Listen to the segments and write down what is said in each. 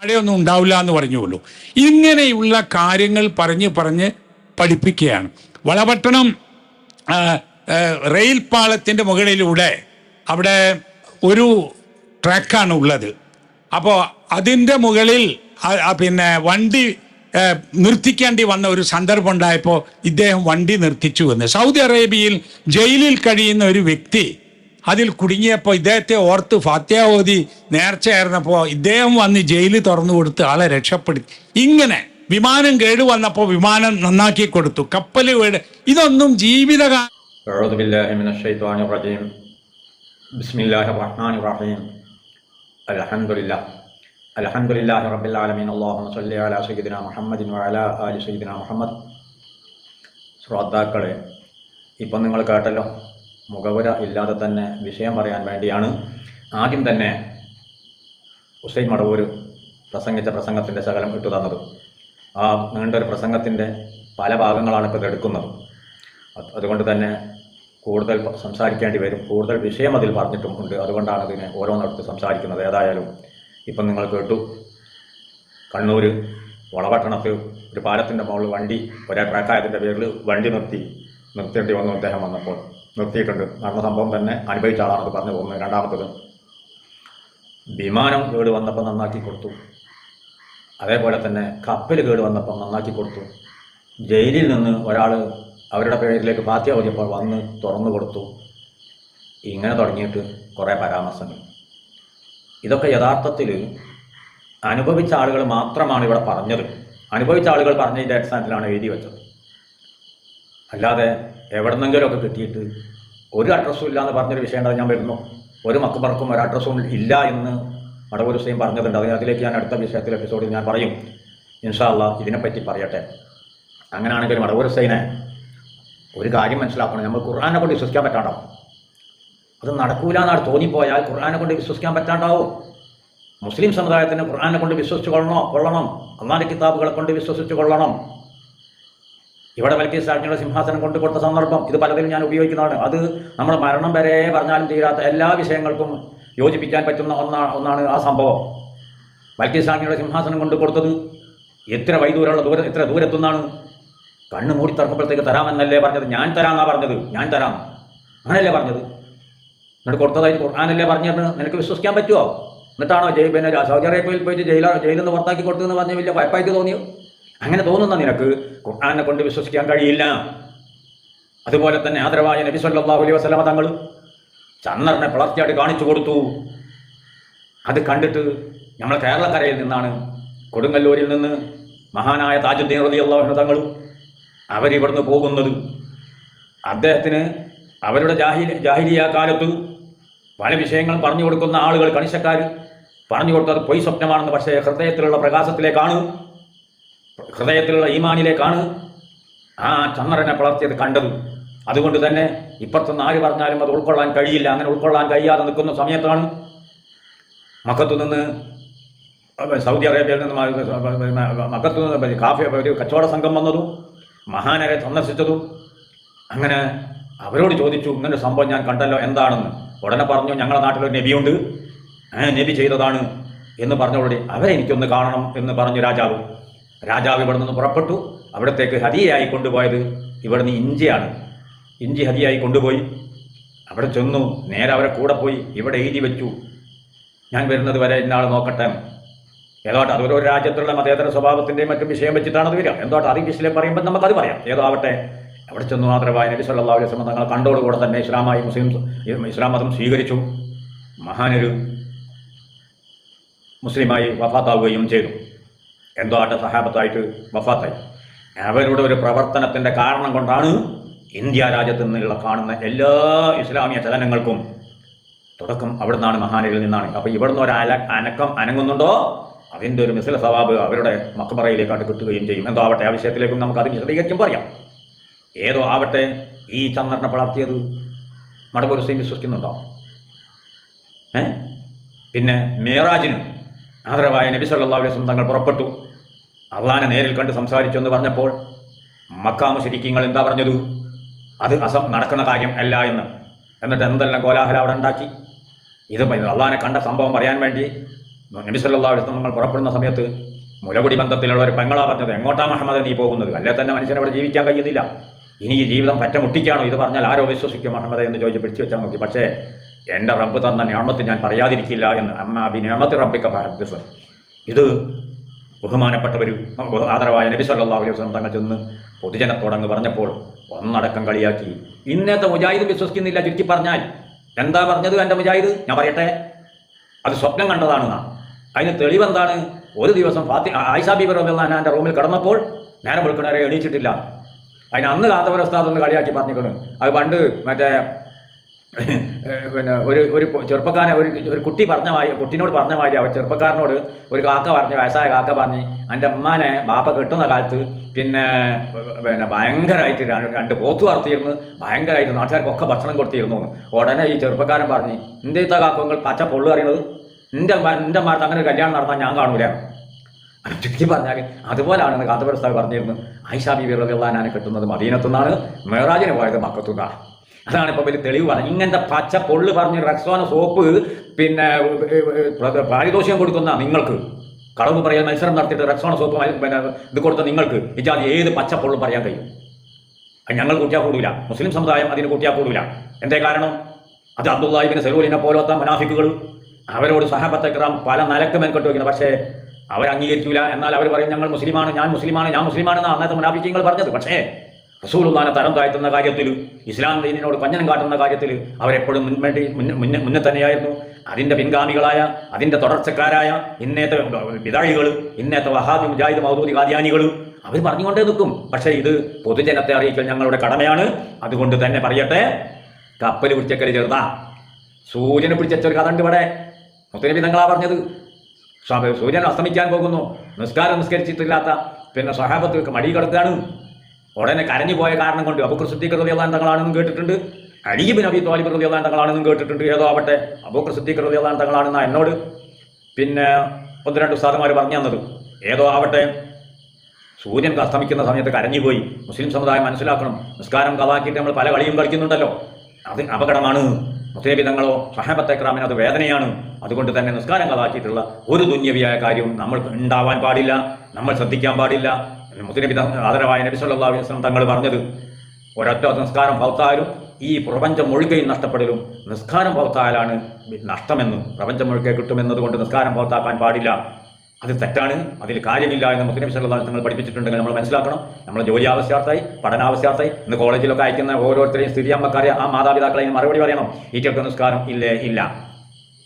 മഴയൊന്നും ഉണ്ടാവില്ല എന്ന് പറഞ്ഞുള്ളൂ ഇങ്ങനെയുള്ള കാര്യങ്ങൾ പറഞ്ഞ് പറഞ്ഞ് പഠിപ്പിക്കുകയാണ്. വളപട്ടണം റെയിൽ പാളത്തിന്റെ മുകളിലൂടെ അവിടെ ഒരു ട്രാക്കാണ് ഉള്ളത്. അപ്പോൾ അതിന്റെ മുകളിൽ പിന്നെ വണ്ടി നിർത്തിക്കേണ്ടി വന്ന ഒരു സന്ദർഭം ഉണ്ടായപ്പോൾ ഇദ്ദേഹം വണ്ടി നിർത്തിച്ചു എന്ന്. സൗദി അറേബ്യയിൽ ജയിലിൽ കഴിയുന്ന ഒരു വ്യക്തി അതിൽ കുടുങ്ങിയപ്പോൾ ഇദ്ദേഹത്തെ ഓർത്ത് ഫാത്യ ഓതി നേർച്ചയായിരുന്നപ്പോൾ ഇദ്ദേഹം വന്ന് ജയിലിൽ തുറന്നു കൊടുത്ത് ആളെ രക്ഷപ്പെടുത്തി ഇങ്ങനെ വിമാനം കേട് വന്നപ്പോൾ വിമാനം നന്നാക്കി കൊടുത്തു കപ്പൽ കേട് ഇതൊന്നും ജീവിതകാല أعوذ بالله من الشيطان الرجيم بسم الله الرحمن الرحيم الحمد لله الحمد لله رب العالمين اللهم صل على سيدنا محمد وعلى آل سيدنا محمد ശ്രോതാക്കളെ ഇപ്പം നിങ്ങൾ കേട്ടല്ലോ മുഖവുര ഇല്ലാതെ തന്നെ വിഷയം പറയാൻ വേണ്ടിയാണ് ആദ്യം തന്നെ ഉസൈൻ മടവൂർ പ്രസംഗിച്ച പ്രസംഗത്തിന്റെ ശകലം ഇട്ടു തന്നത്. ആ നീണ്ടൊരു പ്രസംഗത്തിന്റെ പല ഭാഗങ്ങളാണ് ഇപ്പോൾ എടുക്കുന്നത്. അതുകൊണ്ട് തന്നെ കൂടുതൽ സംസാരിക്കേണ്ടി വരും. കൂടുതൽ വിഷയം അതിൽ പറഞ്ഞിട്ടും ഉണ്ട്. അതുകൊണ്ടാണ് ഇതിനെ ഓരോന്നിടത്ത് സംസാരിക്കുന്നത്. ഏതായാലും ഇപ്പം നിങ്ങൾ കേട്ടു. കണ്ണൂർ വളപട്ടണത്ത് ഒരു പാലത്തിന്റെ മുകളിൽ വണ്ടി ഒരേ ട്രാക്കായതിന്റെ പേരിൽ വണ്ടി നിർത്തി നിർത്തേണ്ടി വന്നു അദ്ദേഹം വന്നപ്പോൾ. നിർത്തിയിട്ടുണ്ട്. നടന്ന സംഭവം തന്നെ അനുഭവിച്ച ആളാണ് അത് പറഞ്ഞു പോകുന്നത്. രണ്ടാമത്തത് വിമാനം കേട് വന്നപ്പോൾ നന്നാക്കി കൊടുത്തു. അതേപോലെ തന്നെ കപ്പൽ കേട് വന്നപ്പോൾ നന്നാക്കി കൊടുത്തു. ജയിലിൽ നിന്ന് ഒരാൾ അവരുടെ പേരിലേക്ക് പാത്യ ഓതിയപ്പോൾ വന്ന് തുറന്നു കൊടുത്തു. ഇങ്ങനെ തുടങ്ങിയിട്ട് കുറേ പരാമർശങ്ങൾ. ഇതൊക്കെ യഥാർത്ഥത്തിൽ അനുഭവിച്ച ആളുകൾ മാത്രമാണ് ഇവിടെ പറഞ്ഞത്. അനുഭവിച്ച ആളുകൾ പറഞ്ഞതിന്റെ അടിസ്ഥാനത്തിലാണ് എഴുതി വെച്ചത്. അല്ലാതെ എവിടെന്നെങ്കിലുമൊക്കെ കിട്ടിയിട്ട് ഒരു അഡ്രസ്സും ഇല്ല എന്ന് പറഞ്ഞൊരു വിഷയം ഞാൻ വരുന്നു. ഒരു മക്കബർക്കും ഒരു അഡ്രസ്സും ഇല്ല എന്ന് മടവൂർ ഹുസൈൻ പറഞ്ഞിട്ടുണ്ട്. അതിന് അതിലേക്ക് ഞാൻ അടുത്ത വിഷയത്തിൽ എപ്പിസോഡിൽ ഞാൻ പറയും. ഇൻഷാല്ല ഇതിനെപ്പറ്റി പറയട്ടെ. അങ്ങനെയാണെങ്കിൽ മടവൂർ ഹുസൈനെ ഒരു കാര്യം മനസ്സിലാക്കണം. നമ്മൾ ഖുർആാനെ കൊണ്ട് വിശ്വസിക്കാൻ പറ്റാണ്ടാവും. അത് നടക്കൂല എന്നാണ് തോന്നിപ്പോയാൽ ഖുർആാനെ കൊണ്ട് വിശ്വസിക്കാൻ പറ്റാണ്ടാവും. മുസ്ലിം സമുദായത്തിന് ഖുർആാനെ കൊണ്ട് വിശ്വസിച്ച് കൊള്ളണോ? കൊള്ളണം. അള്ളാന്റെ കിതാബുകളെ കൊണ്ട് വിശ്വസിച്ച് കൊള്ളണം. ഇവിടെ വലിയ രാജ്ഞിയുടെ സിംഹാസനം കൊണ്ടു കൊടുത്ത സന്ദർഭം ഇത് പലതിലും ഞാൻ ഉപയോഗിക്കുന്നതാണ്. അത് നമ്മൾ മരണം വരെ പറഞ്ഞാലും തീരാത്ത എല്ലാ വിഷയങ്ങൾക്കും യോജിപ്പിക്കാൻ പറ്റുന്ന ഒന്നാണ് ഒന്നാണ് ആ സംഭവം. മൽക്കി സാഹിത്യയുടെ സിംഹാസനം കൊണ്ടു കൊടുത്തത് എത്ര വൈദൂരമുള്ള ദൂരം എത്ര ദൂരത്തുനിന്നാണ്? കണ്ണ് മൂടി തുറക്കുമ്പോഴത്തേക്ക് തരാമെന്നല്ലേ പറഞ്ഞത്? ഞാൻ തരാമെന്നാണ് പറഞ്ഞത്. ഞാൻ തരാം. അങ്ങനല്ലേ പറഞ്ഞത്? എന്നിട്ട് കൊടുത്തതായിട്ട് ഖുർആാനല്ലേ പറഞ്ഞിട്ട് നിനക്ക് വിശ്വസിക്കാൻ പറ്റുമോ എന്നിട്ടാണോ ജയിൽ പിന്നെ സൗദി അറേബ്യയിൽ പോയിട്ട് ജയില ജയിലിൽ നിന്ന് പുറത്താക്കി കൊടുത്തെന്ന് പറഞ്ഞ വലിയ ഭയപ്പായിട്ട് തോന്നിയോ? അങ്ങനെ തോന്നുന്ന നിനക്ക് ഖുർആാനെ കൊണ്ട് വിശ്വസിക്കാൻ കഴിയില്ല. അതുപോലെ തന്നെ ആദരവായ നബി സല്ലാഹു അലൈഹി വസ്ലാമ തങ്ങൾ ചന്ദ്രനെ പിളർത്തിയായിട്ട് കാണിച്ചു കൊടുത്തു. അത് കണ്ടിട്ട് നമ്മൾ കേരളക്കരയിൽ നിന്നാണ് കൊടുങ്ങല്ലൂരിൽ നിന്ന് മഹാനായ താജുദ്ദീൻ റളിയല്ലാഹു തങ്ങൾ അവരിവിടുന്ന് പോകുന്നത്. അദ്ദേഹത്തിന് അവരുടെ ജാഹി ജാഹിലിയ കാലത്ത് പല വിഷയങ്ങളും പറഞ്ഞു കൊടുക്കുന്ന ആളുകൾ കണിശക്കാർ പറഞ്ഞു കൊടുത്തത് പൊയ് സ്വപ്നമാണെന്ന് പക്ഷേ ഹൃദയത്തിലുള്ള പ്രകാശത്തിലേക്കാണ്. ഹൃദയത്തിലുള്ള ഈമാനിലേക്കാണ് ആ ചന്ദ്രനെ പുലർത്തിയത് കണ്ടത്. അതുകൊണ്ട് തന്നെ ഇപ്പുറത്തുനിന്ന് ആര് പറഞ്ഞാലും അത് ഉൾക്കൊള്ളാൻ കഴിയില്ല. അങ്ങനെ ഉൾക്കൊള്ളാൻ കഴിയാതെ നിൽക്കുന്ന സമയത്താണ് മക്കത്തു നിന്ന് സൗദി അറേബ്യയിൽ നിന്ന് മക്കത്തു നിന്ന് കാഫി ഒരു കച്ചവട സംഘം വന്നതും മഹാനരെ സന്ദർശിച്ചതും. അങ്ങനെ അവരോട് ചോദിച്ചു ഇങ്ങനൊരു സംഭവം ഞാൻ കണ്ടല്ലോ എന്താണെന്ന്? ഉടനെ പറഞ്ഞു ഞങ്ങളുടെ നാട്ടിലൊരു നബിയുണ്ട്. നബി ചെയ്തതാണ്. എന്ന് പറഞ്ഞോളി അവരെ എനിക്കൊന്ന് കാണണം എന്ന് പറഞ്ഞു രാജാവ്. രാജാവ് ഇവിടെ നിന്ന് പുറപ്പെട്ടു. അവിടത്തേക്ക് ഹതിയായി കൊണ്ടുപോയത് ഇവിടെ നിന്ന് ഇഞ്ചിയാണ്. ഇഞ്ചി ഹതിയായി കൊണ്ടുപോയി. അവിടെ ചെന്നു. നേരെ അവരെ കൂടെ പോയി. ഇവിടെ എഴുതി വെച്ചു. ഞാൻ വരുന്നത് വരെ ഇന്നാൾ നോക്കട്ടെ. ഏതോട്ടെ അത് രാജ്യത്തുള്ള മതേതര സ്വഭാവത്തിന്റെയും മറ്റും വിഷയം വെച്ചിട്ടാണ് അത് വരിക. എന്തോട്ടെ അത് വിഷയം പറയുമ്പോൾ നമുക്കത് പറയാം. ഏതോ ആവട്ടെ. അവിടെ ചെന്നു മാത്രമായി നബി സല്ലല്ലാഹു അലൈഹി വസല്ലം തങ്ങൾ കണ്ടോടുകൂടെ തന്നെ ഇസ്ലാമായി മുസ്ലിം ഇസ്ലാം മതം സ്വീകരിച്ചു. മഹാനൊരു മുസ്ലിമായി വഫാത്താവുകയും ചെയ്തു. എന്തോ ആട്ടെ സഹാബത്തായിട്ട് വഫാത്തായി. അവരുടെ ഒരു പ്രവർത്തനത്തിന്റെ കാരണം കൊണ്ടാണ് ഇന്ത്യ രാജ്യത്ത് നിന്നുള്ള കാണുന്ന എല്ലാ ഇസ്ലാമിക ചലനങ്ങൾക്കും തുടക്കം അവിടെ നിന്നാണ് മഹാനിൽ നിന്നാണ്. അപ്പോൾ ഇവിടുന്ന് ഒരു അല അനക്കം അനങ്ങുന്നുണ്ടോ? അതിന്റെ ഒരു മിസില സവാബ് അവരുടെ മക്കമറയിലേക്കാണ്ട് കിട്ടുകയും ചെയ്യും. എന്തോ ആവട്ടെ ആ വിഷയത്തിലേക്കും നമുക്ക് അത് വിശദീകരിക്കും പറയാം ഏതോ ആവട്ടെ ഈ ചന്ദ്രനെ വളർത്തിയത് ഹുസൈൻ വിശ്വസിക്കുന്നുണ്ടോ? ഏ? പിന്നെ മേറാജിന് ആദരവായ നബി സല്ലല്ലാഹു അലൈഹി തങ്ങൾ പുറപ്പെട്ടു. അള്ളാനെ നേരിൽ കണ്ട് സംസാരിച്ചു എന്ന് പറഞ്ഞപ്പോൾ മക്കാമ ശരിക്കിങ്ങൾ എന്താ പറഞ്ഞത്? അത് അസം നടക്കുന്ന കാര്യം അല്ല എന്ന്. എന്നിട്ട് എന്തെല്ലാം കോലാഹലം അവിടെ ഉണ്ടാക്കി? ഇത് അള്ളാനെ കണ്ട സംഭവം പറയാൻ വേണ്ടി നബി സല്ലല്ലാഹു അലൈഹി വസല്ലം നമ്മൾ പുറപ്പെടുന്ന സമയത്ത് മുലകുടി ബന്ധത്തിലുള്ള ഒരു പെങ്ങളാ പറഞ്ഞത് എങ്ങോട്ടാ മുഹമ്മദ് നീ പോകുന്നത്? അല്ലേ തന്നെ മനുഷ്യനെ അവിടെ ജീവിക്കാൻ കഴിയുന്നില്ല. ഇനി ഈ ജീവിതം പറ്റ മുട്ടിക്കാണോ ഇത് പറഞ്ഞാൽ ആരോ വിശ്വസിക്കും മുഹമ്മദ് എന്ന് ചോദിച്ച് പിടിച്ചു വെച്ചാൽ നോക്കി പക്ഷേ എന്റെ റബ്ബ് തന്ന ഞാമത്ത് ഞാൻ പറയാതിരിക്കില്ല എന്ന്. അമ്മ അബി ഞാമത്ത് റബ്ബിക്ക ഇത് ബഹുമാനപ്പെട്ടവർ ആദരവായ നബി സല്ലല്ലാഹു അലൈഹി വസല്ലം തങ്ങൾ ചെന്ന് പൊതുജനത്തോടങ്ങ് പറഞ്ഞപ്പോൾ ഒന്നടക്കം കളിയാക്കി. ഇന്നത്തെ മുജാഹിദ് വിശ്വസിക്കുന്നില്ല ചുരുക്കി പറഞ്ഞാൽ. എന്താ പറഞ്ഞത് എന്റെ മുജാഹിദ്? ഞാൻ പറയട്ടെ. അത് സ്വപ്നം കണ്ടതാണ് നാം. അതിന് തെളിവെന്താണ് ഒരു ദിവസം ഫാത്തി ആയിഷാ ബീബി റബിള്ള എന്റെ റൂമിൽ കിടന്നപ്പോൾ നേരം വെളുക്കണവരെ എണീച്ചിട്ടില്ല അതിന് അന്ന് കാന്തപുരസ്ഥാദ് ഒന്ന് കളിയാക്കി പറഞ്ഞിരിക്കണം അത് പണ്ട് മറ്റേ പിന്നെ ഒരു ഒരു ചെറുപ്പക്കാരൻ ഒരു ഒരു കുട്ടി പറഞ്ഞ മാതിരി കുട്ടീനോട് പറഞ്ഞ മാതിരി അവർ ചെറുപ്പക്കാരനോട് ഒരു കാക്ക പറഞ്ഞു വയസ്സായ കാക്ക പറഞ്ഞ് എന്റെ അമ്മാനെ ബാപ്പ കെട്ടുന്ന കാലത്ത് പിന്നെ പിന്നെ ഭയങ്കരമായിട്ട് രണ്ട് പോത്ത് വളർത്തിയിരുന്നു ഭയങ്കരമായിട്ട് നാട്ടുകാർക്കൊക്കെ ഭക്ഷണം കൊടുത്തിരുന്നു. ഉടനെ ഈ ചെറുപ്പക്കാരൻ പറഞ്ഞ് എന്റെ ഇത്ത കാക്കങ്ങൾ പച്ച പൊള്ളു അറിയുന്നത് എന്റെ എന്റെ മാർത്ത് അങ്ങനെ ഒരു കല്യാണം നടത്താൻ ഞാൻ കാണൂല. ചുരുക്കി പറഞ്ഞാൽ അതുപോലാണെന്ന് കാന്തപുരസ്ഥാവ് പറഞ്ഞിരുന്നു ആയിഷാ ബി വിറലാനെ കിട്ടുന്നത് മദീനത്തുനിന്നാണ്. മേറാജിന് പോയത് മക്കത്തുനിന്നാണ്. അതാണ് ഇപ്പോൾ വലിയ തെളിവ് പറഞ്ഞത്. ഇങ്ങനത്തെ പച്ച പൊള്ളു പറഞ്ഞ് റക്സോന സോപ്പ് പിന്നെ പ്ര- പാരിതോഷികം കൊടുക്കുന്ന നിങ്ങൾക്ക്. കളവ് പറയാൻ മത്സരം നടത്തിയിട്ട് റക്സോണ സോപ്പ് പിന്നെ ഇത് കൊടുത്ത നിങ്ങൾക്ക്. ഇജാതി ഏത് പച്ച പൊള്ളും പറയാൻ കഴിയും? ഞങ്ങൾ കൂട്ടിയാൽ കൂടില്ല മുസ്ലിം സമുദായം അതിന് കൂട്ടിയാൽ കൂടില്ല എന്തേ കാരണം? അത് അബ്ദുല്ലാഹിബിന് സെലൂലിനെ പോലത്തെ മനാഫിക്കുകൾ. അവരോട് സഹബത്തെ പല നിലയ്ക്ക് മേൽക്കൊട്ട് വയ്ക്കുന്നത് പക്ഷേ അവർ അംഗീകരിക്കില്ല എന്നാൽ അവർ പറയും ഞങ്ങൾ മുസ്ലിമാണ് ഞാൻ മുസ്ലിമാണ് ഞാൻ മുസ്ലിമാണെന്ന് അന്നത്തെ മുനാഫിക്കങ്ങൾ പറഞ്ഞത്. പക്ഷേ റസൂലുള്ളാനെ തരം താഴ്ത്തുന്ന കാര്യത്തിൽ ഇസ്ലാം ദീനിനോട് പഞ്ഞനം കാട്ടുന്ന കാര്യത്തിൽ അവരെപ്പോഴും മുൻപേണ്ടി മുന്നേ മുന്നേ തന്നെയായിരുന്നു. അതിന്റെ പിൻഗാമികളായ അതിന്റെ തുടർച്ചക്കാരായ ഇന്നത്തെ വിതാഴികൾ ഇന്നത്തെ വഹാബി മുജാഹിദ് മൗദൂദി കാദ്യാനികൾ അവർ പറഞ്ഞുകൊണ്ടേ നിൽക്കും. പക്ഷേ ഇത് പൊതുജനത്തെ അറിയിക്കൽ ഞങ്ങളുടെ കടമയാണ്. അതുകൊണ്ട് തന്നെ പറയട്ടെ കപ്പൽ പിടിച്ചക്കൽ ചെറുതാ. സൂര്യനെ പിടിച്ച ഒരു കഥ ഉണ്ട് ഇവിടെ. മുത്തനബി തങ്ങളാ പറഞ്ഞത്. സൂര്യൻ അസ്തമിക്കാൻ പോകുന്നു. നിസ്കാരം നിസ്കരിച്ചിട്ടില്ലാത്ത പിന്നെ സഹാബത്ത് മടി കിടക്കുകയാണ്. ഉടനെ കരഞ്ഞു പോയ കാരണം കൊണ്ട് അബുക്കർ സിദ്ദീഖ് റളിയല്ലാഹു തങ്ങളാണെന്നും കേട്ടിട്ടുണ്ട്. അലിബിൻ അബി തോലിബ് റളിയല്ലാഹു തങ്ങളാണെന്നും കേട്ടിട്ടുണ്ട്. ഏതോ ആവട്ടെ അബുക്കർ സിദ്ദീഖ് റളിയല്ലാഹു തങ്ങളാണെന്ന എന്നോട് പിന്നെ ഒന്ന് രണ്ട് ഉസ്താദുമാർ പറഞ്ഞു തന്നത്. ഏതോ ആവട്ടെ സൂര്യൻ അസ്തമിക്കുന്ന സമയത്ത് കരഞ്ഞുപോയി മുസ്ലിം സമുദായം മനസ്സിലാക്കണം. നിസ്കാരം കഥാക്കിയിട്ട് നമ്മൾ പല കളിയും കളിക്കുന്നുണ്ടല്ലോ. അത് അപകടമാണ്. മുസ്ലിം തങ്ങളോ സഹാബത്തേക്രാമിന് അത് വേദനയാണ്. അതുകൊണ്ട് തന്നെ നിസ്കാരം കഥാക്കിയിട്ടുള്ള ഒരു ദുന്യവിയായ കാര്യവും നമ്മൾ ഉണ്ടാവാൻ പാടില്ല. നമ്മൾ ശ്രദ്ധിക്കാൻ പാടില്ല. ആദരവായ നബി സല്ലല്ലാഹു അലൈഹി വസല്ലം തങ്ങൾ പറഞ്ഞത് ഒരൊറ്റ നിസ്കാരം ഭൗത്തായാലും ഈ പ്രപഞ്ചം മുഴുകയും നഷ്ടപ്പെടലും നിസ്കാരം ഭൗത്തായാലാണ് നഷ്ടമെന്നും പ്രപഞ്ചം മുഴുക്കെ കിട്ടുമെന്നതുകൊണ്ട് നിസ്കാരം ഭൗത്താക്കാൻ പാടില്ല. അത് തെറ്റാണ് അതിൽ കാര്യമില്ല എന്ന് മുസ്ലിം സല്ലാ നിങ്ങൾ പഠിപ്പിച്ചിട്ടുണ്ടെങ്കിൽ നമ്മൾ മനസ്സിലാക്കണം. നമ്മൾ ജോലി ആവശ്യാർത്ഥമായി പഠനാവശ്യാർത്ഥമായി ഇന്ന് കോളേജിലൊക്കെ അയക്കുന്ന ഓരോരുത്തരെയും സ്ഥിതി അമ്മക്കാരെ ആ മാതാപിതാക്കളെയും മറുപടി പറയണം. ഈറ്റൊക്കെ നിസ്കാരം ഇല്ലേ? ഇല്ല.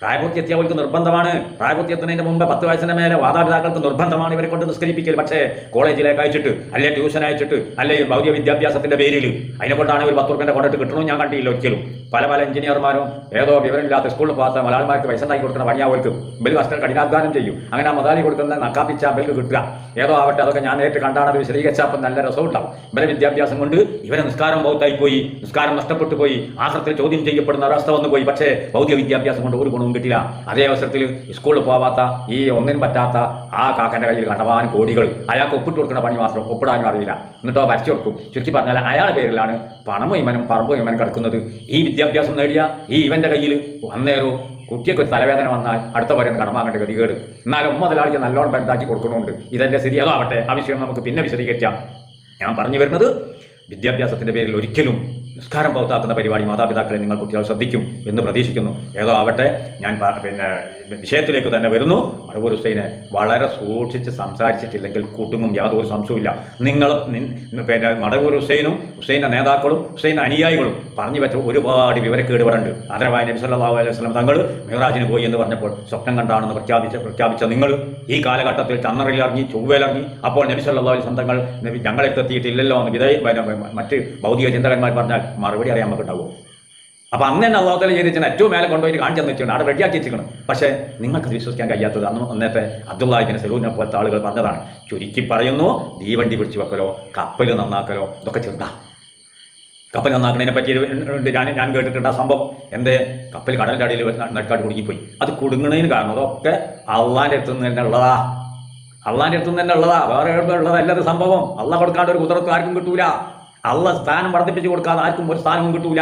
പ്രായപൂർത്തി എത്തിയവർക്ക് നിർബന്ധമാണ്. പ്രായപൂർത്തി എത്തുന്നതിന് മുമ്പ് പത്ത് വയസ്സിന് മേലെ മാതാപിതാക്കൾക്ക് നിർബന്ധമാണ് ഇവരെ കൊണ്ട് നിസ്കരിപ്പിക്കൽ. പക്ഷേ കോളേജിലേക്ക് അയച്ചിട്ട് അല്ലെ ട്യൂഷൻ അയച്ചിട്ട് അല്ലെ ഭൗതിക വിദ്യാഭ്യാസത്തിന്റെ പേരിൽ അതിനെ കൊണ്ടാണ് ഒരു പത്ത് റുപ്യന്റെ കൊണ്ടിട്ട് കിട്ടണമെന്ന് ഞാൻ കണ്ടില്ല ഒരിക്കലും. പല പല എഞ്ചിനീയർമാരും ഏതോ വിവരമില്ലാത്ത സ്കൂളിൽ പോകാത്ത മലയാളമാർക്ക് പൈസ ഉണ്ടാക്കി കൊടുക്കുന്ന പണിയാവർക്ക് ബിൽ കഷ്ടം കഠിനാധ്വാനം ചെയ്യും. അങ്ങനെ ആ മുതലാളി കൊടുക്കുന്ന നക്കാപ്പിച്ച ബില്ല് കിട്ടുക. ഏതോ ആവട്ടെ അതൊക്കെ ഞാൻ നേരിട്ട് കണ്ടാണ്. അത് വിശദീകരിച്ചപ്പോൾ നല്ല രസം ഉണ്ടാവും. ഇവരെ വിദ്യാഭ്യാസം കൊണ്ട് ഇവരെ നിസ്കാരം ബൗദ്ധായി പോയി. നിസ്കാരം നഷ്ടപ്പെട്ടു പോയി. ആശ്രത്തിൽ ചോദ്യം ചെയ്യപ്പെടുന്ന ഒരവസ്ഥ വന്നു പോയി പക്ഷേ ഭൗതിക വിദ്യാഭ്യാസം കൊണ്ട് ഒരു ഗുണവും കിട്ടില്ല അതേ അവസരത്തിൽ സ്കൂളിൽ പോവാത്ത ഈ ഒന്നിനും പറ്റാത്ത ആ കാക്കന്റെ കയ്യിൽ കണ്ടവാൻ കോടികൾ. അയാൾക്ക് ഒപ്പിട്ട് കൊടുക്കുന്ന പണി മാത്രം ഒപ്പിടാനും അറിയില്ല. എന്നിട്ടോ വരച്ചു കൊടുക്കും. ചുരുക്കി പറഞ്ഞാൽ അയാളുടെ പേരിലാണ് പണമോ ഇമനും പറമ്പോ ഇമനും കിടക്കുന്നത്. ഈ വിദ്യാഭ്യാസം നേടിയ ഈ ഇവന്റെ കയ്യിൽ അന്നേരവും കുട്ടിയൊക്കെ ഒരു തലവേദന വന്നാൽ അടുത്ത പറയുന്ന കടമാകേണ്ട ഗതികേട്. എന്നാലും മുതലാളിക്ക് നല്ലോണം ബന്ധാക്കി കൊടുക്കുന്നുണ്ട് ഇതെന്റെ സ്ഥിതി. അതാവട്ടെ വിഷയം നമുക്ക് പിന്നെ വിശദീകരിക്കാം. ഞാൻ പറഞ്ഞു വരുന്നത് വിദ്യാഭ്യാസത്തിന്റെ പേരിൽ ഒരിക്കലും നിസ്കാരം പുറത്താക്കുന്ന പരിപാടി മാതാപിതാക്കളെ നിങ്ങൾ കുട്ടികൾ ശ്രദ്ധിക്കും എന്ന് പ്രതീക്ഷിക്കുന്നു. ഏതോ ആവട്ടെ ഞാൻ പിന്നെ വിഷയത്തിലേക്ക് തന്നെ വരുന്നു. മറുപൂർ ഹുസൈനെ വളരെ സൂക്ഷിച്ച് സംസാരിച്ചിട്ടില്ലെങ്കിൽ കൂട്ടുങ്ങും യാതൊരു സംശയമില്ല നിങ്ങൾ പിന്നെ മടവൂർ ഹുസൈനും ഹുസൈന്റെ നേതാക്കളും ഹുസൈന്റെ അനുയായികളും പറഞ്ഞു വെച്ച ഒരുപാട് വിവരക്കേട് അതരവായ നബി സല്ലല്ലാഹു അലൈഹി വസല്ലം തങ്ങൾ മിഹ്റാജിന് പോയി എന്ന് പറഞ്ഞപ്പോൾ സ്വപ്നം കണ്ടാണെന്ന് പ്രഖ്യാപിച്ച പ്രഖ്യാപിച്ച നിങ്ങൾ ഈ കാലഘട്ടത്തിൽ ചന്നറിലിറങ്ങി ചൊവ്വയിലിറങ്ങി അപ്പോൾ നബി സല്ലല്ലാഹു അലൈഹി സ്വന്തങ്ങൾ തങ്ങൾ ഞങ്ങളെ ഞങ്ങളെത്തെത്തിയിട്ടില്ലല്ലോ എന്ന് വിധേയ മറ്റ് ഭൗതിക ചിന്തകന്മാർ പറഞ്ഞാൽ മറുപടി അറിയാൻ നമുക്ക് ഉണ്ടാവും അപ്പൊ അന്ന് തന്നെ അള്ളാഹുത്തല ചെയ്തിട്ട് ഏറ്റവും മേലെ കൊണ്ടുപോയി കാണിച്ചു വെച്ചിട്ടുണ്ട് അവിടെ റെഡിയാക്കി വെച്ചിരിക്കണം പക്ഷേ നിങ്ങൾക്ക് വിശ്വസിക്കാൻ കഴിയാത്തത് അന്ന് അന്നത്തെ അബ്ദുല്ലാഹിബിന് സെലൂരിനെ പോലത്തെ ആളുകൾ പറഞ്ഞതാണ് ചുരുക്കി പറയുന്നു തീവണ്ടി പിടിച്ചു വെക്കലോ കപ്പൽ നന്നാക്കലോ ഇതൊക്കെ ചെറുതാ. കപ്പൽ നന്നാക്കുന്നതിനെ പറ്റി ഞാൻ ഞാൻ കേട്ടിട്ടുണ്ട് ആ സംഭവം. എന്റെ കപ്പൽ കടലിന്റെ അടിയിൽ നടക്കാട്ട് കുടുങ്ങിപ്പോയി. അത് കുടുങ്ങുന്നതിന് കാരണം അതൊക്കെ അള്ളാന്റെ അടുത്ത് നിന്ന് തന്നെ ഉള്ളതാ. അള്ളാന്റെ അടുത്ത് നിന്ന് തന്നെ ഉള്ളതാ. വേറെ ഉള്ളതല്ലത് സംഭവം. അള്ള കൊടുക്കാണ്ട് ഒരു കുതിരത്ത് ആർക്കും കിട്ടൂല. അള്ള സ്ഥാനം വർദ്ധിപ്പിച്ചു കൊടുക്കാതെ ആർക്കും ഒരു സ്ഥാനവും കിട്ടൂല.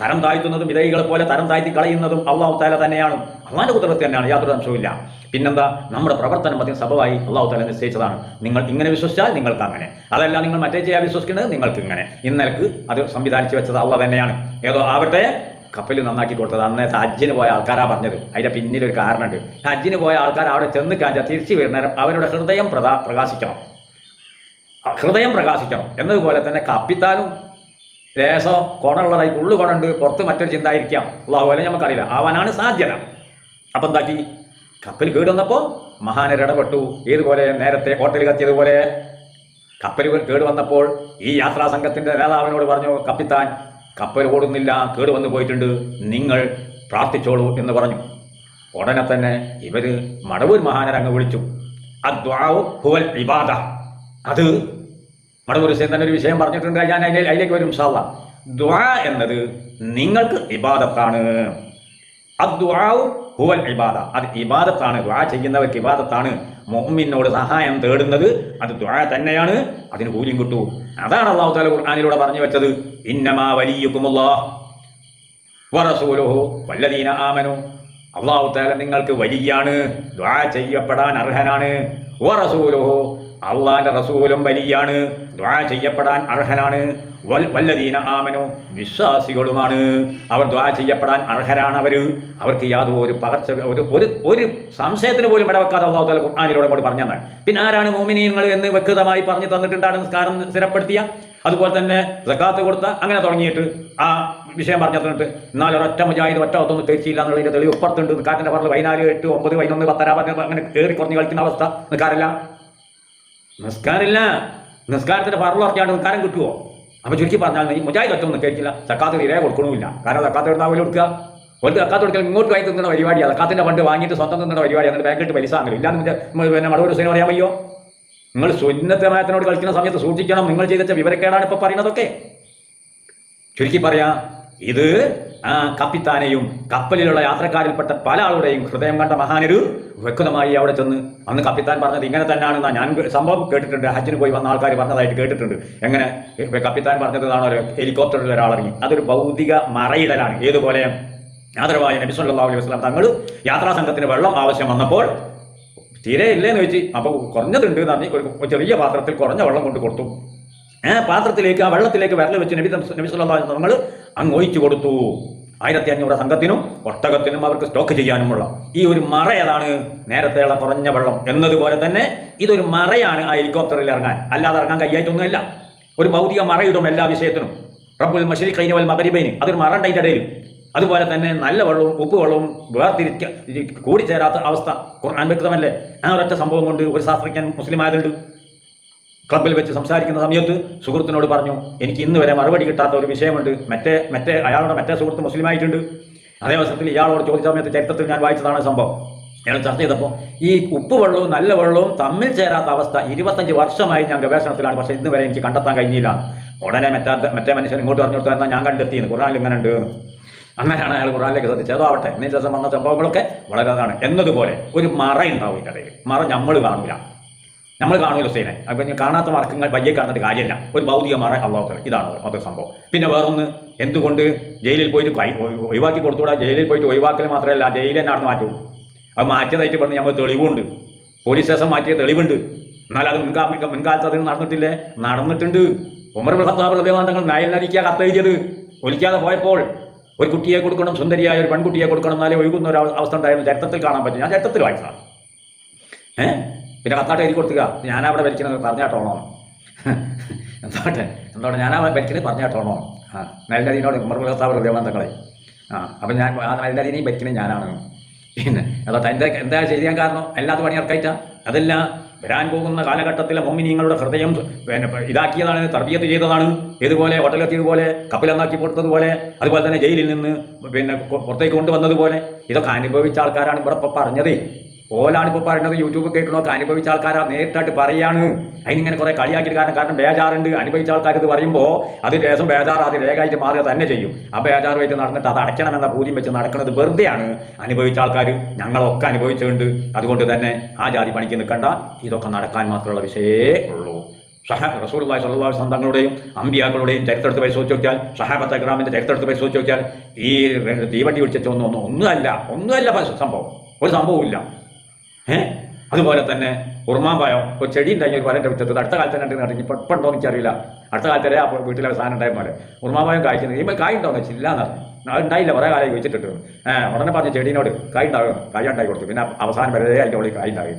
തരം താഴ്ത്തുന്നതും വിധേയികളെ പോലെ തരം താഴ്ത്തി കളയുന്നതും അള്ളാഹു താല തന്നെയാണ്. അള്ളാന്റെ കുതിരത്ത് തന്നെയാണ് യാതൊരു അംശവുമില്ല പിന്നെന്താ? നമ്മുടെ പ്രവർത്തനം അതിന് സഭവായി അള്ളാഹു താല നിശ്ചയിച്ചതാണ്. നിങ്ങൾ ഇങ്ങനെ വിശ്വസിച്ചാൽ നിങ്ങൾക്ക് അങ്ങനെ. അതല്ല നിങ്ങൾ മറ്റേ ചെയ്യാൻ വിശ്വസിക്കുന്നത് നിങ്ങൾക്ക് ഇങ്ങനെ. ഇന്നലക്ക് അത് സംവിധാനിച്ചു വെച്ചത് അള്ളാഹ് തന്നെയാണ്. ഏതോ ആവട്ടെ കപ്പൽ നന്നാക്കി കൊടുത്തത്. അന്നേരത്തെ ഹജ്ജിന് പോയ ആൾക്കാരാ പറഞ്ഞത്. അതിന്റെ പിന്നിലൊരു കാരണമുണ്ട്. ഹജ്ജിന് പോയ ആൾക്കാർ അവിടെ ചെന്ന് കാഞ്ചാൽ തിരിച്ചു വരുന്നേരം അവരുടെ ഹൃദയം പ്രകാ പ്രകാശിക്കണം. ഹൃദയം പ്രകാശിക്കണം. എന്നതുപോലെ തന്നെ കപ്പിത്താനും ലേശോ കോണുള്ളതായി ഉള്ളു കോണുണ്ട് പുറത്ത് മറ്റൊരു ചിന്ത ആയിരിക്കാം. ഉള്ള പോലെ നമുക്കറിയില്ല. ആവാനാണ് സാധ്യത. അപ്പം എന്താക്കി? കപ്പൽ കേടുവന്നപ്പോൾ മഹാനർ ഏതുപോലെ നേരത്തെ ഹോട്ടലിൽ കത്തിയതുപോലെ കപ്പൽ കേട് വന്നപ്പോൾ ഈ യാത്രാ സംഘത്തിന്റെ നേതാവിനോട് പറഞ്ഞു കപ്പിത്താൻ കപ്പൽ ഓടുന്നില്ല കേട് വന്നു പോയിട്ടുണ്ട്. നിങ്ങൾ പ്രാർത്ഥിച്ചോളൂ എന്ന് പറഞ്ഞു. ഉടനെ തന്നെ ഇവർ മടവൂർ മഹാനരങ്ങ് വിളിച്ചു. അദ്വാവ് ഹുവൽ ഇബാദ. അത് മടവൂർ ഹുസൈൻ തന്നെ ഒരു വിഷയം പറഞ്ഞിട്ടുണ്ട്. ഞാൻ അതിലെ അതിലേക്ക് വരും സാവ ദ്വാ എന്നത് നിങ്ങൾക്ക് ഇബാദത്താണ്. ഹുവൽ ഇബാദ. അത് ഇബാദത്താണ്. ദ്വാ ചെയ്യുന്നവർക്ക് ഇബാദത്താണ്. മുഅ്മിനോട് സഹായം തേടുന്നത് അത് ദ്വാ തന്നെയാണ്. അതിന് കൂലിയും കിട്ടൂ. അതാണ് അള്ളാഹു താല ഖുർആാനിലൂടെ പറഞ്ഞു വെച്ചത്. ഇന്നമാ വലിയുക്കുമുല്ലാഹ് വറസൂലുഹു വല്ലദീന ആമനു. അള്ളാഹു താല നിങ്ങൾക്ക് വലിയാണ്. ദ്വാ ചെയ്യപ്പെടാൻ അർഹനാണ്. വറസൂലുഹു അള്ളാന്റെ റസൂലും വലിയാണ്. ദ്വാ ചെയ്യപ്പെടാൻ അർഹനാണ് വല്ലദീന ആമനോ വിശ്വാസികളുമാണ്. അവർ ദ്വാ ചെയ്യപ്പെടാൻ അർഹരാണ് അവർ അവർക്ക് യാതൊരു പകർച്ച ഒരു ഒരു ഒരു സംശയത്തിന് പോലും ഇടവെക്കാതെ അള്ളാഹു താല ഖുർആാനിലൂടെ കൂടി പറഞ്ഞതാണ്. പിന്നെ ആരാണ് മോമിനിയങ്ങൾ എന്ന് വ്യക്തമായി പറഞ്ഞു തന്നിട്ടുണ്ടാണ് നിസ്കാരം സ്ഥിരപ്പെടുത്തിയ? അതുപോലെ തന്നെ സക്കാത്ത് കൊടുത്ത അങ്ങനെ തുടങ്ങിയിട്ട് ആ വിഷയം പറഞ്ഞു തന്നിട്ട് എന്നാൽ ഒരൊറ്റ മുജാഹിദ് ഒറ്റ ഒത്തൊന്നും കഴിച്ചില്ല എന്നുള്ളതിന്റെ തെളിവ് ഇപ്പുറത്തുണ്ട്. കാറ്റിന്റെ പറഞ്ഞ് പതിനാല് എട്ട് ഒമ്പത് പതിനൊന്ന് പത്തര പറഞ്ഞ് അങ്ങനെ കയറി കുറഞ്ഞ് കളിക്കുന്ന അവസ്ഥ. നിൽക്കാറില്ല നിസ്കാരമില്ല നിസ്കാരത്തിന്റെ പറഞ്ഞു പറഞ്ഞാണ്ട് നിസ്കാരം കിട്ടുമോ അപ്പോൾ ചുരുക്കി പറഞ്ഞാൽ മതി. മുജാഹിദ് ഒറ്റ ഒന്നും കഴിക്കില്ല സക്കാത്ത് തീരെ കൊടുക്കണമില്ല. കാരണം സക്കാത്ത് എടുത്താൽ കൊടുക്കുക? ഒരു തക്കാത്ത കൊടുക്കൽ ഇങ്ങോട്ട് വായി തിന്നുന്ന പരിപാടിയാണ് തക്കാത്തിന്റെ ഫണ്ട് വാങ്ങിയിട്ട് സ്വന്തം തിന്നുന്ന പരിപാടിയാണ് എന്നിട്ട് ബാങ്കിട്ട് പൈസ അങ്ങനെ ഇല്ലാന്ന് പിന്നെ മടവൂർ ഹുസൈൻ പറയാൻ വയ്യോ? നിങ്ങൾ സുന്നത്തമായത്തിനോട് കളിക്കുന്ന സമയത്ത് സൂക്ഷിക്കണം. നിങ്ങൾ ചെയ്ത വിവരക്കേടാണ് ഇപ്പോൾ പറയുന്നതൊക്കെ. ചുരുക്കി പറയാം ഇത് ആ കപ്പിത്താനെയും കപ്പലിലുള്ള യാത്രക്കാരിൽപ്പെട്ട പല ആളുടെയും ഹൃദയം കണ്ട മഹാനൊരു വ്യക്തമായി അവിടെ ചെന്ന് അന്ന് കപ്പിത്താൻ പറഞ്ഞത് ഇങ്ങനെ തന്നെയാണ് ഞാൻ സംഭവം കേട്ടിട്ടുണ്ട്. ഹജ്ജിന് പോയി വന്ന ആൾക്കാർ പറഞ്ഞതായിട്ട് കേട്ടിട്ടുണ്ട്. എങ്ങനെ? കപ്പിത്താൻ പറഞ്ഞതാണോ? ഹെലികോപ്റ്ററിൽ ഒരാളിറങ്ങി അതൊരു ഭൗതിക മറയിടലാണ്. ഏതുപോലെ? ആദരവായ നബി സല്ലല്ലാഹു അലൈഹി വസല്ലം തങ്ങൾ യാത്രാ സംഘത്തിന് വെള്ളം ആവശ്യം വന്നപ്പോൾ തീരെ ഇല്ലേന്ന് വെച്ച് അപ്പോൾ കുറഞ്ഞതുണ്ട് എന്ന് പറഞ്ഞ് ചെറിയ പാത്രത്തിൽ കുറഞ്ഞ വെള്ളം കൊണ്ട് കൊടുത്തു. ആ പാത്രത്തിലേക്ക് ആ വെള്ളത്തിലേക്ക് വിരൽ വെച്ച് നബി നബി സല്ലല്ലാഹു തങ്ങൾ അങ്ങ് ഒഴിച്ചു കൊടുത്തു. ആയിരത്തി അഞ്ഞൂറ് സംഘത്തിനും ഒട്ടകത്തിനും അവർക്ക് സ്റ്റോക്ക് ചെയ്യാനുമുള്ള. ഈ ഒരു മറ ഏതാണ്? നേരത്തെയുള്ള കുറഞ്ഞ വെള്ളം. എന്നതുപോലെ തന്നെ ഇതൊരു മറയാണ് ആ ഹെലികോപ്റ്ററിൽ ഇറങ്ങാൻ. അല്ലാതെ ഇറങ്ങാൻ കയ്യായിട്ടൊന്നുമില്ല ഒരു ഭൗതിക മറയിടും എല്ലാ വിഷയത്തിനും. റബ്ബുൽ മഷരി കൈനവൽ മകരിബൈന് അതൊരു മറ ഉണ്ട് അതിന്റെ ഇടയിൽ. അതുപോലെ തന്നെ നല്ല വെള്ളവും ഉപ്പ് വെള്ളവും വേർതിരിക്ക കൂടിച്ചേരാത്ത അവസ്ഥ. ഖുർആൻ വ്യക്തമല്ലേ? ആ ഒരൊറ്റ സംഭവം കൊണ്ട് ഒരു ശാസ്ത്രജ്ഞൻ മുസ്ലിം ആയതുണ്ട് ക്ലബിൽ വെച്ച് സംസാരിക്കുന്ന സമയത്ത് സുഹൃത്തിനോട് പറഞ്ഞു എനിക്ക് ഇന്ന് വരെ മറുപടി കിട്ടാത്ത ഒരു വിഷയമുണ്ട്. മറ്റേ മറ്റേ അയാളുടെ മറ്റേ സുഹൃത്ത് മുസ്ലിമായിട്ടുണ്ട്. അതേ അവസരത്തിൽ ഇയാളോട് ചോദിച്ച സമയത്ത് ചരിത്രത്തിൽ ഞാൻ വായിച്ചതാണ് സംഭവം. ഞാൻ ചർച്ച ചെയ്തപ്പോൾ ഈ ഉപ്പ് വെള്ളവും നല്ല വെള്ളവും തമ്മിൽ ചേരാത്ത അവസ്ഥ ഇരുപത്തഞ്ച് വർഷമായി ഞാൻ ഗവേഷണത്തിലാണ്. പക്ഷേ ഇന്ന് വരെ എനിക്ക് കണ്ടെത്താൻ കഴിഞ്ഞില്ല. ഉടനെ മറ്റാ മറ്റേ മനുഷ്യൻ ഇങ്ങോട്ട് പറഞ്ഞു എന്നാൽ ഞാൻ കണ്ടെത്തിയെന്ന്? ഖുറാനിൽ ഇങ്ങനെ ഉണ്ട് എന്ന്. അങ്ങനെയാണ് അയാൾ ഖുറാനിലേക്ക് ശ്രദ്ധിച്ചത്. ആവട്ടെ ഇതിന് ദിവസം വന്ന സംഭവങ്ങളൊക്കെ വളരെ അതാണ് എന്നതുപോലെ ഒരു മറ ഉണ്ടാവും ഇടയിൽ. മറ നമ്മൾ കാണില്ല നമ്മൾ കാണുമല്ലോ ഹുസൈനെ. അപ്പം കാണാത്ത വർക്കങ്ങൾ വയ്യ കാണുന്നിട്ട് കാര്യമല്ല. ഒരു ഭൗതികമാണ് അള്ളാഹുത്തല ഇതാണ് അത് സംഭവം പിന്നെ വേറൊന്ന് എന്തുകൊണ്ട് ജയിലിൽ പോയിട്ട് ഒഴിവാക്കി കൊടുത്തുകൂടാ? ജയിലിൽ പോയിട്ട് ഒഴിവാക്കൽ മാത്രമല്ല ജയിലിൽ അവിടെ മാറ്റും. അത് മാറ്റിയതായിട്ട് പറഞ്ഞ് നമ്മൾ തെളിവുണ്ട്. പോലീസ് സ്റ്റേഷൻ മാറ്റിയ തെളിവുണ്ട്. എന്നാൽ മുൻകാ മുൻകാലത്ത് അതിന് നടന്നിട്ടില്ലേ? നടന്നിട്ടുണ്ട്. ഉമർ ഖത്താബ് നയലിനടിക്കുക കത്തെഴുതിയത് ഒലിക്കാതെ പോയപ്പോൾ ഒരു കുട്ടിയെ കൊടുക്കണം സുന്ദരിയായ ഒരു പെൺകുട്ടിയെ കൊടുക്കണം എന്നാലേ ഒഴുകുന്ന ഒരു അവ- അവസ്ഥ ഉണ്ടായിരുന്നു. ചരിത്രത്തിൽ കാണാൻ പറ്റും. ഞാൻ ചരിത്രത്തിൽ വായിച്ചതാണ്. ഏ? പിന്നെ കത്താട്ട് എഴുതി കൊടുത്തുക ഞാനവിടെ ഭരിക്കുന്നത് പറഞ്ഞാട്ടോണോ എന്താട്ടെ? എന്താണ് ഞാനവിടെ ഭരിക്കുന്നത് പറഞ്ഞാട്ടോണോ ആ നല്ലതീനോട് ഉമ്മർത്താവ് ദേവന്തങ്ങളെ ആ അപ്പം ഞാൻ ആ നല്ലതീനെയും ഭരിക്കുന്നത് ഞാനാണ്. പിന്നെ അതാ എന്താ എന്താ ചെയ്യാൻ കാരണം? അല്ലാത്ത പണി ഇറക്കായിട്ടാ അതല്ല വരാൻ പോകുന്ന കാലഘട്ടത്തിലെ മോമിനിങ്ങളുടെ ഹൃദയം പിന്നെ ഇതാക്കിയതാണ് തർബീയത്ത് ചെയ്തതാണ്. ഇതുപോലെ ഹോട്ടലെത്തിയതുപോലെ കപ്പിലെന്നാക്കി കൊടുത്തതുപോലെ അതുപോലെ തന്നെ ജയിലിൽ നിന്ന് പിന്നെ പുറത്തേക്ക് കൊണ്ടുവന്നതുപോലെ ഇതൊക്കെ അനുഭവിച്ച ആൾക്കാരാണ് ഇവിടെ പറഞ്ഞത്. ഓലാണ് ഇപ്പോൾ പറയുന്നത് യൂട്യൂബ് കേൾക്കണമൊക്കെ അനുഭവിച്ച ആൾക്കാരാ നേരിട്ടായിട്ട് പറയാണ്. അതിനിങ്ങനെ കുറെ കളിയാക്കിയിട്ട് കാരണം കാരണം ബേജാറുണ്ട്. അനുഭവിച്ച ആൾക്കാർ ഇത് പറയുമ്പോൾ അത് ദേശം ബേജാർ അത് രേഖയായിട്ട് മാറുക തന്നെ ചെയ്യും. ആ ബേജാറുമായിട്ട് നടന്നിട്ട് അത് അടയ്ക്കണമെന്ന പൂജ്യം വെച്ച് നടക്കുന്നത് വെറുതെയാണ് അനുഭവിച്ച ആൾക്കാർ ഞങ്ങളൊക്കെ അനുഭവിച്ചിട്ടുണ്ട്. അതുകൊണ്ട് തന്നെ ആ ജാതി പണിക്ക് നിൽക്കണ്ട. ഇതൊക്കെ നടക്കാൻ മാത്രമുള്ള വിഷയേ ഉള്ളൂ. സഹ സ്വല്ലല്ലാഹു അലൈഹി സന്തങ്ങളുടെയും അമ്പിയാക്കളുടെയും ചരിത്രത്തെ പരിശോധിച്ച് നോക്കിയാൽ സഹാബത്ത് അക്രാമിന്റെ ചരിത്രത്തെ പരിശോധിച്ച് നോക്കിയാൽ ഈ തീവണ്ടി പിടിച്ചൊന്നും ഒന്നും ഒന്നുമല്ല ഒന്നുമല്ല സംഭവം. ഒരു സംഭവമില്ല ഏഹ് അതുപോലെ തന്നെ ഉറുമാമ്പായം ഒരു ചെടി ഉണ്ടായി ഒരു വലന്റെ മുറ്റത്ത് അടുത്ത കാലത്ത് തന്നെ നടങ്ങി ഇപ്പം ഉണ്ടോ എനിക്കറിയില്ല. അടുത്ത കാലത്ത് വരെ ആ വീട്ടിലെ സാധനം ഉണ്ടായ പോലെ. ഉറുമാമ്പായം കായ്ക്കുന്നത്. ഇപ്പം കായ് വെച്ചില്ല എന്ന് പറഞ്ഞു അത് ഉണ്ടായില്ല. കുറേ കാലം ചോദിച്ചിട്ടിട്ട് ഏഹ് ഉടനെ പറഞ്ഞ ചെടീനോട് കായ് ഉണ്ടാകും. കായ് ഉണ്ടായി കൊടുത്തു. പിന്നെ അവസാനം വരെ അതിന്റെ ഉള്ളിൽ കായ് ഉണ്ടായി.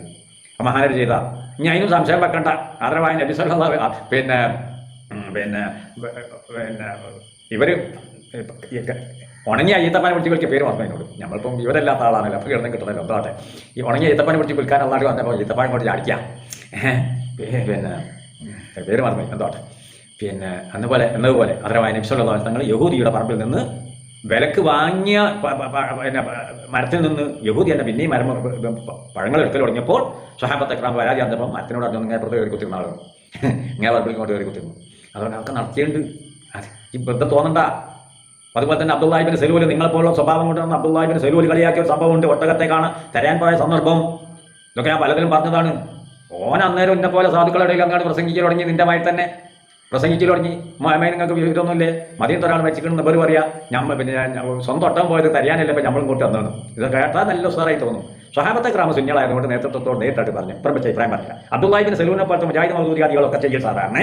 മഹാനര് ചെയ്ത. ഇനി അതിനും സംശയം വെക്കണ്ട. ആദരവായ നബി സല്ലല്ലാഹു അലൈഹി വസല്ലം പിന്നെ പിന്നെ പിന്നെ ഇവർ ഉണങ്ങിയ അയ്യത്തപ്പനെ പിടിച്ച് വിളിക്കുക പേര് പറഞ്ഞു എന്നോട് നമ്മളിപ്പം ഇവരല്ലാത്ത ആളാണല്ലോ. അപ്പോൾ കിടന്നും കിട്ടുന്നല്ലോ എന്താട്ടെ ഈ ഉണങ്ങിയ അയ്യത്തപ്പനെ പിടിച്ച് വിൽക്കാൻ അല്ലാണ്ട് വന്നപ്പോൾ അയ്യത്തപ്പനെ കൊണ്ട് ചാടിക്കാം. പിന്നെ പേര് മറന്നു എന്താട്ടെ. പിന്നെ അന്നുപോലെ എന്നതുപോലെ അതരവായ നബിസുള്ള തങ്ങൾ യഹൂദിയുടെ പറമ്പിൽ നിന്ന് വിലക്ക് വാങ്ങിയ പിന്നെ മരത്തിൽ നിന്ന് യഹൂദി തന്നെ പിന്നെയും മരം പഴങ്ങൾ എടുക്കൽ തുടങ്ങിയപ്പോൾ സഹാബത്ത് അക്രാം പരാതി വന്നപ്പോൾ മരത്തിനോട് അറിഞ്ഞു ഇങ്ങനെ പുറത്ത് കയറി കുത്തിരുന്ന ആളുകൾ ഇങ്ങനെ പറമ്പിൽ ഇങ്ങോട്ട് കയറി കുത്തിരുന്നു. അതുകൊണ്ട് അതൊക്കെ നടത്തിയുണ്ട് അത് ഈ ബന്ധം തോന്നണ്ട. അതുപോലെ തന്നെ അബ്ദുല്ലാഹിബിന് സെലൂൽ നിങ്ങളെപ്പോലുള്ള സ്വഭാവം കൊണ്ടാണ് അബ്ദുല്ലാഹിബിന് സെലൂൽ കളിയാക്കിയ ഒരു സംഭവമുണ്ട് ഒട്ടകത്തേക്കാണ് തരാൻ പോയ സന്ദർഭം. ഇതൊക്കെ ഞാൻ പലതിലും പറഞ്ഞതാണ്. ഓൻ അന്നേരം എന്നെ പോലെ സാധുക്കളുടെ ഇടയിൽ അങ്ങോട്ട് പ്രസംഗിച്ചു തുടങ്ങി നിന്റെ മായി തന്നെ പ്രസംഗിച്ചു തുടങ്ങി. മാമേ നിങ്ങൾക്ക് വിവരമൊന്നുമില്ലേ മതിയത്തൊരാൾ വെച്ചിട്ടുണ്ട് ഇവർ പറയാ ഞമ്മ പിന്നെ സ്വന്തം ഒട്ടം പോയത് തരിയാനല്ലേ ഇപ്പം നമ്മളും കൂട്ടി വന്നതെന്ന് ഇത് കേട്ടാൽ നല്ല ഉസാറായി തോന്നും. സ്വഹാബത്തെ കൊണ്ട് നേതൃത്വത്തോട് നേരിട്ടായിട്ട് പറഞ്ഞു പ്രമിച്ച അഭിപ്രായം പറഞ്ഞില്ല. അബ്ദുല്ലാഹിബിൻ സെലൂനെ പോലത്തെ മുജാഹിദ് മൗദൂദിയാദികളൊക്കെ ചെയ്യും സാധാരണ.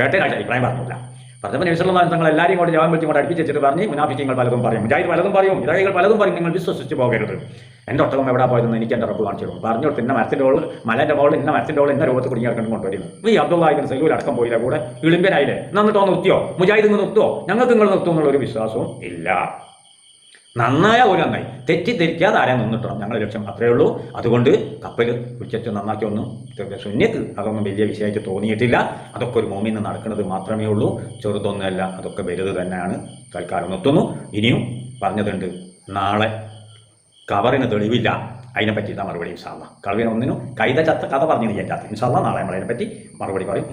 കേട്ടതിനായിട്ട് അഭിപ്രായം പറഞ്ഞില്ല. പറഞ്ഞപ്പോൾ നബിസ്വല്ലാ തങ്ങൾ എല്ലാവരും കൊണ്ട് ജവാൻ വിളിച്ച് കൊണ്ട് അടുപ്പിച്ചിട്ട് പറഞ്ഞ് മുനാഫിക്കങ്ങൾ പലതും പറയും. മുജാഹിദ് പലതും പറയും മുജാഹിദുകൾ പലതും പറയും. നിങ്ങൾ വിശ്വസിച്ച് പോകരുത്. എന്റെ ഒട്ടകം എവിടെ പോയതെന്ന് എനിക്ക് എന്റെ റബ്ബ് കാണിച്ചു തരും. പറഞ്ഞു കൊടുത്ത് ഇന്ന മരത്തിന്റെ ഓൾ മലന്റെ മോൾ ഇന്ന മരത്തിന്റെ ഓൾ ഇന്ന രൂപത്തിൽ കുടുങ്ങിയിറക്കണം കൊണ്ടുവരുന്നു ഈ അബ്ദുള്ളാഹിബിൻ സൈലൂൽ അടക്കം പോയില്ല കൂടെ. ഇളിമ്പനായില്ലേ എന്നിട്ടോ നിർത്തിയോ? മുജാഹിദ് ഇങ്ങ് നിർത്തുവോ? ഞങ്ങൾക്ക് നിങ്ങൾ നിർത്തുമെന്നുള്ളൊരു വിശ്വാസവും ഇല്ല. നന്നായ ഒരു നന്നായി. തെറ്റിദ്ധരിക്കാതെ ആരെ നിന്നിട്ടണം? ഞങ്ങളുടെ ലക്ഷ്യം അത്രയേ ഉള്ളൂ. അതുകൊണ്ട് കപ്പൽ പിടിച്ചു നന്നാക്കി ഒന്നും ശൂന്യത്ത് അതൊന്നും വലിയ വിഷയമായിട്ട് തോന്നിയിട്ടില്ല. അതൊക്കെ ഒരു മോമിന്ന് നടക്കുന്നത് മാത്രമേ ഉള്ളൂ. ചെറുതൊന്നുമല്ല അതൊക്കെ വലുത് തന്നെയാണ്. തൽക്കാലം നിർത്തുന്നു. ഇനിയും പറഞ്ഞതുണ്ട്. നാളെ കവറിന് തെളിവില്ല. അതിനെപ്പറ്റി ഇതാ മറുപടി ഇൻഷാല്ല കളവിന് ഒന്നിനും കൈത ചത്ത കഥ പറഞ്ഞു ഇൻഷാല്ല നാളെ നമ്മളതിനെപ്പറ്റി മറുപടി പറയും.